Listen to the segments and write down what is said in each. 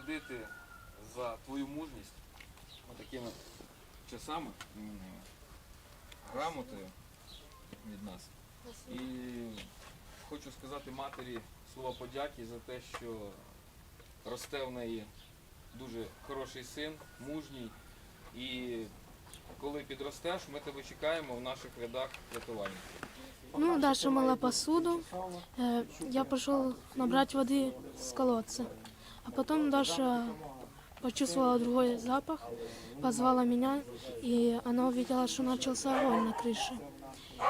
нагородити за твою мужність такими часами, м, грамотою від нас. І хочу сказати матері слова подяки за те, що росте в неї дуже хороший син, мужній. І коли підростеш, ми тебе чекаємо в наших рядах рятувальників. Ну, Даша мыла посуду. Э, Я пошел набрать воды с колодца. А потом Даша почувствовала другой запах, позвала меня, и она увидела, что начался огонь на крыше.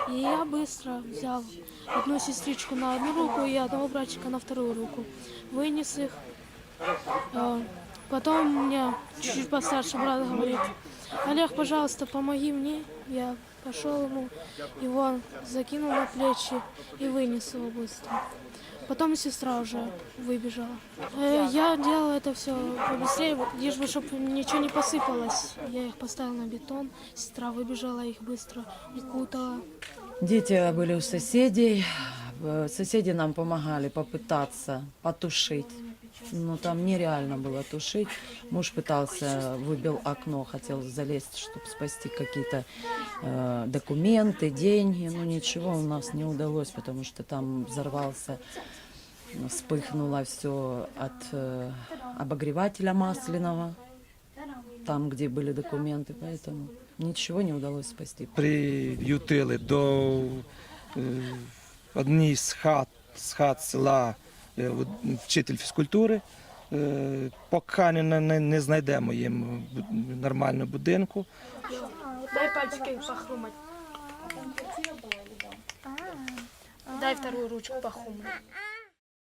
И я быстро взял одну сестричку на одну руку и одного братчика на вторую руку. Вынес их. Э, Потом мне чуть-чуть постарше брат говорит, Олег, пожалуйста, помоги мне. Я пошел ему, его закинул на плечи и вынес его быстро. Потом сестра уже выбежала. Э, Я делала это все побыстрее, лишь бы, чтобы ничего не посыпалось. Я их поставила на бетон, сестра выбежала, их быстро укутала. Дети были у соседей. Э, Соседи нам помогали попытаться потушить. Но там нереально было тушить. Муж пытался, выбил окно, хотел залезть, чтобы спасти какие-то э, документы, деньги. Но ничего у нас не удалось, потому что там взорвался, ну, вспыхнуло все от э, обогревателя масляного, там, где были документы, поэтому ничего не удалось спасти. приютили до е, однієї з хат, з хат села е, вчитель фізкультури. Е, Поки не, не, не знайдемо їм нормального будинку. Дай пальчики похрумать. Дай вторую ручку похрумать.